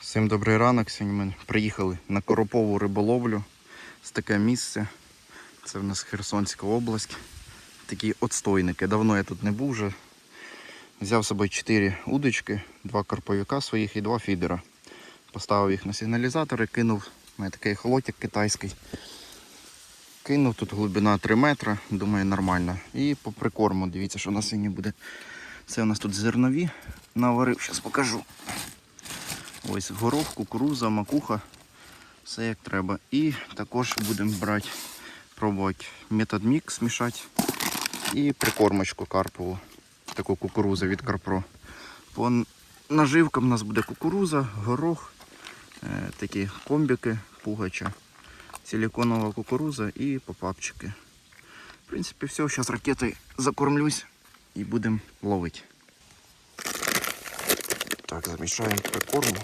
Всім добрий ранок. Сьогодні ми приїхали на Коропову риболовлю. З таке місце. Це в нас Херсонська область. Такі отстойники. Давно я тут не був вже. Взяв з собою 4 удочки, два карповика своїх і два фідера. Поставив їх на сигналізатори, кинув у мене такий холотик китайський. Кинув тут глибина 3 метри, думаю, нормально. І по прикорму, дивіться, що у нас сьогодні буде. Це у нас тут зернові наварив, зараз покажу. Ось горох, кукуруза, макуха, все як треба. І також будемо брати, пробувати метод мікс мішати і прикормочку карпову, таку кукурузу від Карпро. По наживкам у нас буде кукуруза, горох, е, такі комбіки, пугача, силиконова кукуруза і попапчики. В принципі, все, зараз ракетою закормлюсь і будемо ловити. Так, замішаємо прикорму.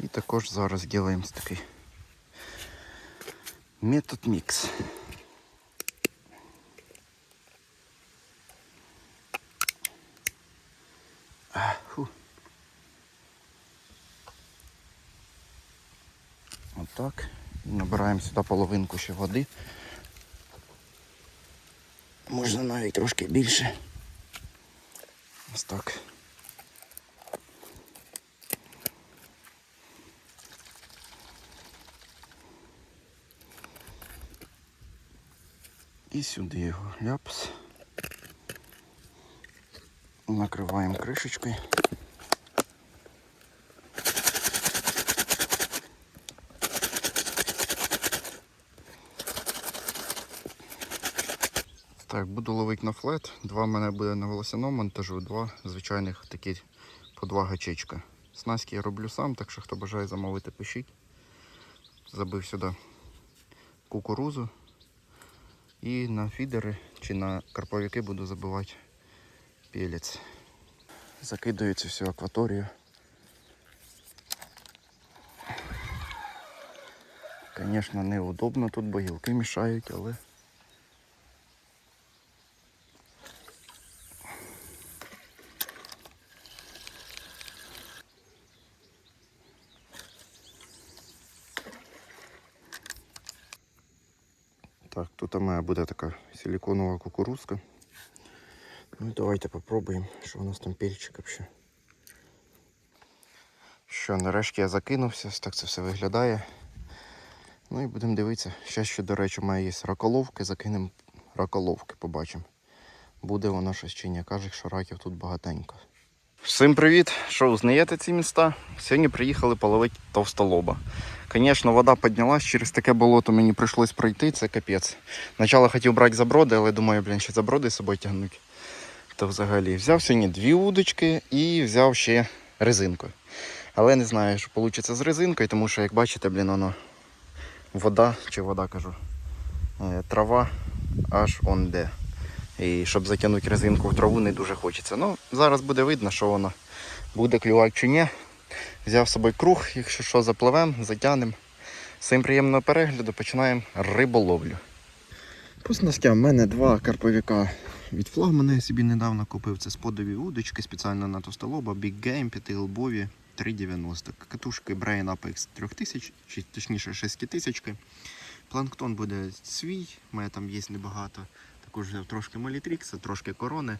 І також зараз робимо такий метод мікс. А, фу. Отак. І набираємо сюди половинку ще води. Можна навіть трошки більше. Ось так. І сюди його ляпс. Накриваємо кришечкою. Так, буду ловити на флет. Два в мене буде на волосяному монтажу, два звичайних такі по два гачечка. Снастки я роблю сам, так що хто бажає замовити, пишіть. Забив сюди кукурузу. І на фідери чи на карповики буду забивати пелець. Закидаю цю всю акваторію. Звісно, неудобно тут, бо гілки мішають, але Так, тут у мене буде така силиконова кукурузка. Ну і давайте попробуємо, що у нас там пельчик взагалі. Що, нарешті я закинувся, так це все виглядає. Ну і будемо дивитися. Ще, ще, до речі, мене є раколовки, закинемо раколовки, побачимо. Буде воно щось чи ні. Каже, що раків тут багатенько. Всім привіт! Що узнаєте ці міста? Сьогодні приїхали половити товстолоба. Звісно, вода піднялась, через таке болото мені прийшлось пройти, це капець. Спочатку хотів брати заброди, але думаю, блін, ще заброди з собою тягнуть. То взагалі взяв сьогодні дві удочки і взяв ще резинку. Але не знаю, що вийде з резинкою, тому що, як бачите, блін, воно вода, чи вода кажу, е, трава аж он де. І щоб затягнути резинку в траву не дуже хочеться. Ну, зараз буде видно, що воно буде клювати чи ні. Взяв з собою круг, якщо що, запливемо, затягнемо. Всім приємного перегляду, починаємо риболовлю. По снастям в мене два карповіка від флагмана я собі недавно купив. Це сподові удочки спеціально на товстолоба, Big Game, 5-голбові, 3,90. Катушки Brain Apex 3000, чи точніше 6000. Планктон буде свій, у мене там є небагато. Також взяв трошки молітрікса, трошки корони.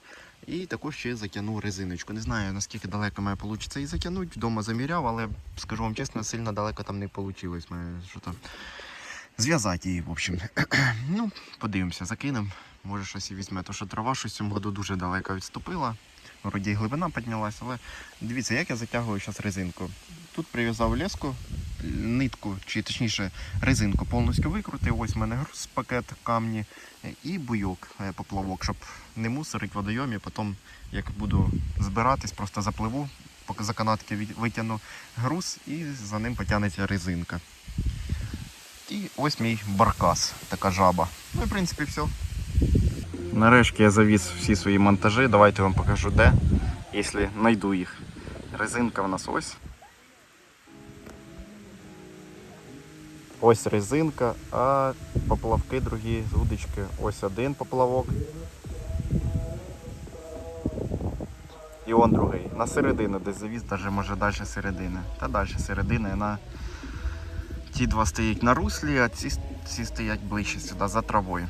І також ще затягнув резиночку. Не знаю наскільки далеко має вийде і затягнути. Вдома заміряв, але скажу вам чесно, сильно далеко там не вийшло. Зв'язати її, в общем. ну, подивимося, закинемо. Може щось і візьме. То що трава щось в цьому году дуже далеко відступила. Вроді глибина піднялась, але дивіться, як я затягую зараз резинку. Тут прив'язав леску, нитку, чи точніше резинку повністю викрутив. Ось в мене груз пакет камні і буйок е, поплавок, щоб не мусорить в водойомі. Потім, як буду збиратись, просто запливу, поки за канатки витягну груз і за ним потягнеться резинка. І ось мій баркас, така жаба. Ну і в принципі все. Нарешті я завіз всі свої монтажі. Давайте вам покажу де, якщо знайду їх. Резинка в нас ось. Ось резинка, а поплавки другі, з удочки. Ось один поплавок. І он другий. На середину десь завіз, навіть може далі середини. Та далі середини. На... Ті два стоять на руслі, а ці, ці стоять ближче сюди, за травою.